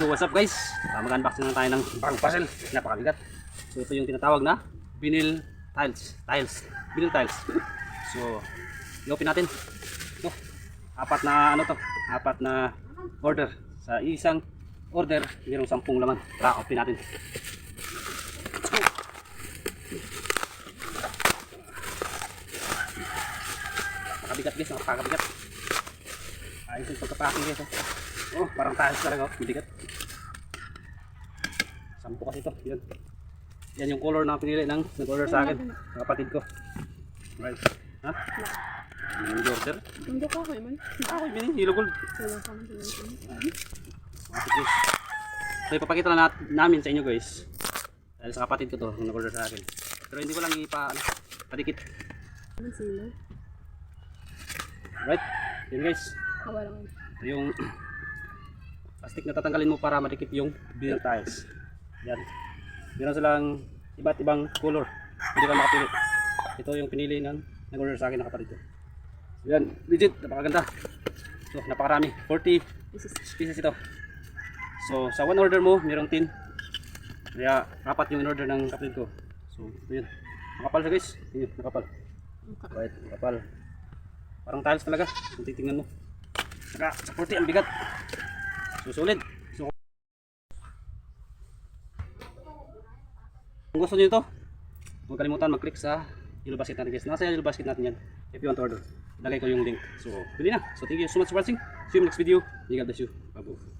So what's up guys? Uh, Mag-unboxing na tayo ng bagong puzzle. Napakabigat. So ito yung tinatawag na vinyl tiles. Tiles. Vinyl tiles. So i-open natin. Ito. Apat na ano to? Apat na order. Sa isang order, mayroong sampung laman. Tara, open natin. Let's go. Napakabigat guys, napakabigat. Ayos yung pagkapacking guys. Oh, oh parang tiles talaga oh, bigat. Sampo kasi ito, yun. Yan yung color na pinili ng nag-order sa akin, ng kapatid ko. Right. Ha? Yung order? Hindi ko ako man. Ako, hilo gold. Ka man pinag Bakit guys? So ipapakita na nat namin sa inyo guys. Dahil sa kapatid ko to, yung nag-order sa akin. Pero hindi ko lang ipa, ano, padikit. Sila? Right? Yun guys. Kawa lang. Ito yung plastic na tatanggalin mo para madikit yung vinyl tiles. Yan. Meron silang iba't ibang color. Hindi ka makapili. Ito yung pinili ng nag-order sa akin na kapatid ko. Yan. Legit. Napakaganda. So, napakarami. 40 This is pieces ito. So, sa one order mo, merong 10. Kaya, apat yung in-order ng kapatid ko. So, yun. Nakapal siya guys. Yun, nakapal. Right, nakapal. Parang tiles talaga. Kung titingnan mo. Saka, sa 40 ang bigat. So, solid. So, kung gusto nyo ito, huwag kalimutan mag-click sa yellow basket natin guys. Nasa yellow basket natin yan. If you want to order. Lagay ko yung link. So, pili na. So, thank you so much for watching. See you in next video. God bless you. Babu.